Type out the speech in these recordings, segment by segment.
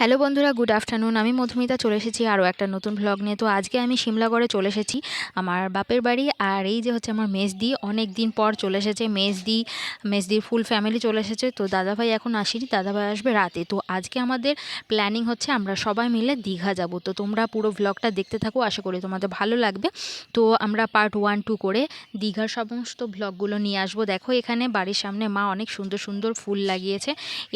Hello বন্ধুরা good afternoon আমি মধুমিতা, চলে এসেছি আরও একটা নতুন ভ্লগ নিয়ে। তো আজকে আমি সিমলাগড়ে চলে এসেছি, আমার বাপের বাড়ি। আর এই যে হচ্ছে আমার মেজদি অনেক দিন পর চলে এসেছে মেজদি, মেজদির ফুল ফ্যামিলি চলে এসেছে। তো দাদাভাই এখন আসেনি, দাদাভাই আসবে রাতে। তো আজকে আমাদের প্ল্যানিং হচ্ছে আমরা সবাই মিলে দীঘা যাব। তো তোমরা পুরো ভ্লগটা দেখতে থাকো, আশা করি তোমাদের ভালো লাগবে। তো আমরা পার্ট ওয়ান টু করে দীঘার সমস্ত ভ্লগগুলো নিয়ে আসব। দেখো এখানে বাড়ির সামনে মা অনেক সুন্দর সুন্দর ফুল লাগিয়েছে।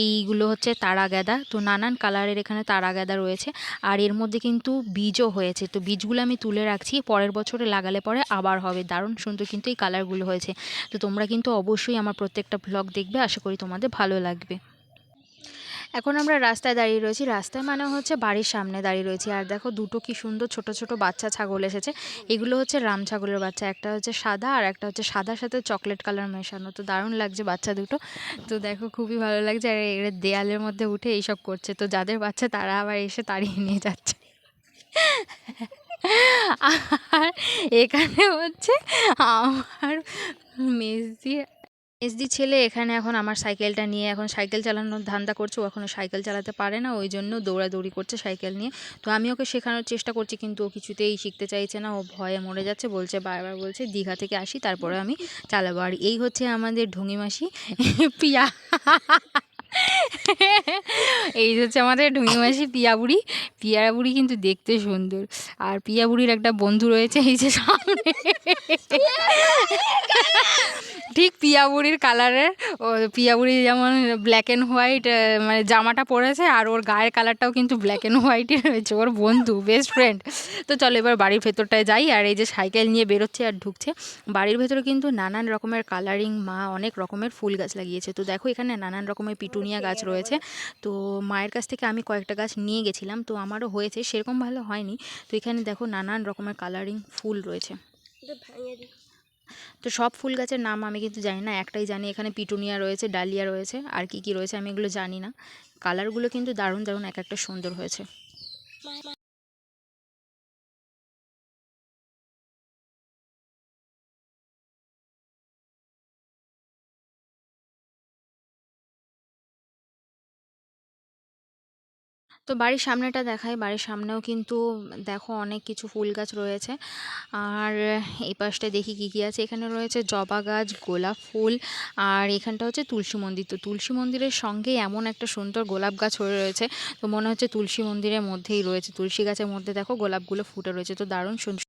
এইগুলো হচ্ছে তারা গাঁদা তো নানান কালারের এখানে তারা গাদা রয়েছে। আর এর মধ্যে কিন্তু বীজও হয়েছে। তো বীজগুলো আমি তুলে রাখছি। পরের বছরে লাগালে পরে আবার হবে। দারুণ সুন্দর কিন্তু এই কালারগুলো হয়েছে। তো তোমরা কিন্তু অবশ্যই আমার প্রত্যেকটা ব্লগ দেখবে। আশা করি তোমাদের ভালো লাগবে। এখন আমরা রাস্তায় দাঁড়িয়ে রয়েছি। রাস্তায় মানে হচ্ছে বাড়ির সামনে দাঁড়িয়ে রয়েছি। আর দেখো দুটো কি সুন্দর ছোট ছোট বাচ্চা ছাগল এসেছে। এগুলো হচ্ছে রাম ছাগলের বাচ্চা। একটা হচ্ছে সাদা আর একটা হচ্ছে সাদার সাথে চকলেট কালার মেশানো। তো দারুণ লাগছে বাচ্চা দুটো। তো দেখো খুবই ভালো লাগছে। আর এরা দেয়ালের মধ্যে উঠে এইসব করছে। তো যাদের বাচ্চা তারা আবার এসে তাড়িয়ে নিয়ে যাচ্ছে। আর এখানে হচ্ছে আমার মেজদি এসডি ছেলে এখানে এখন আমার সাইকেলটা নিয়ে এখন সাইকেল চালানোর ধান্দা করছে, ও এখনও সাইকেল চালাতে পারে না, ওই জন্য দৌড়াদৌড়ি করছে সাইকেল নিয়ে। তো আমি ওকে শেখানোর চেষ্টা করছি, কিন্তু ও কিছুতেই শিখতে চাইছে না, ও ভয়ে মরে যাচ্ছে, বলছে বারবার বলছে, দীঘা থেকে আসি, তারপরে আমি চালাবো। আর এই হচ্ছে আমাদের ঢুঙি মাসি পিয়া। এই হচ্ছে আমাদের ঢুঙি মাসি পিয়া বুড়ি বুড়ি কিন্তু দেখতে সুন্দর। আর পিয়া বুড়ির একটা বন্ধু রয়েছে, এই যে সামনে। ঠিক পিয়া বুড়ির কালারের ও পিয়া বুড়ি যেমন ব্ল্যাক অ্যান্ড হোয়াইট মানে জামাটা পরেছে আর ওর গায়ের কালারটাও কিন্তু ব্ল্যাক অ্যান্ড হোয়াইটই রয়েছে। ওর বন্ধু বেস্ট ফ্রেন্ড তো চলো এবার বাড়ির ভেতরটায় যাই আর এই যে সাইকেল নিয়ে বেরোচ্ছে আর ঢুকছে। বাড়ির ভেতরে কিন্তু নানান রকমের কালারিং মা অনেক রকমের ফুল গাছ লাগিয়েছে। তো দেখো এখানে নানান রকমের পিটুনিয়া গাছ রয়েছে। তো মায়ের কাছ থেকে আমি কয়েকটা গাছ নিয়ে গেছিলাম। তো আমারও হয়েছে, সেরকম ভালো হয়নি। তো এখানে দেখো নানান রকমের কালারিং ফুল রয়েছে। তো সব ফুল গাছের নাম আমি কিন্তু জানি না, একটাই জানি। এখানে পিটুনিয়া রয়েছে, ডালিয়া রয়েছে, আর কি কি রয়েছে আমি এগুলো জানি না। কালারগুলো কিন্তু দারুণ দারুণ এক একটা সুন্দর হয়েছে। তো বাড়ির সামনেটা দেখাই। বাড়ির সামনেও কিন্তু দেখো অনেক কিছু ফুল গাছ রয়েছে। আর এই পাশটা দেখি কী কী আছে। এখানে রয়েছে জবা গাছ, গোলাপ ফুল, আর এখানটা হচ্ছে তুলসী মন্দির। তো তুলসী মন্দিরের সঙ্গে এমন একটা সুন্দর গোলাপ গাছ হয়ে রয়েছে। তো মনে হচ্ছে তুলসী মন্দিরের মধ্যেই রয়েছে। তুলসী গাছের মধ্যে দেখো গোলাপগুলো ফুটে রয়েছে। তো দারুণ সুন্দর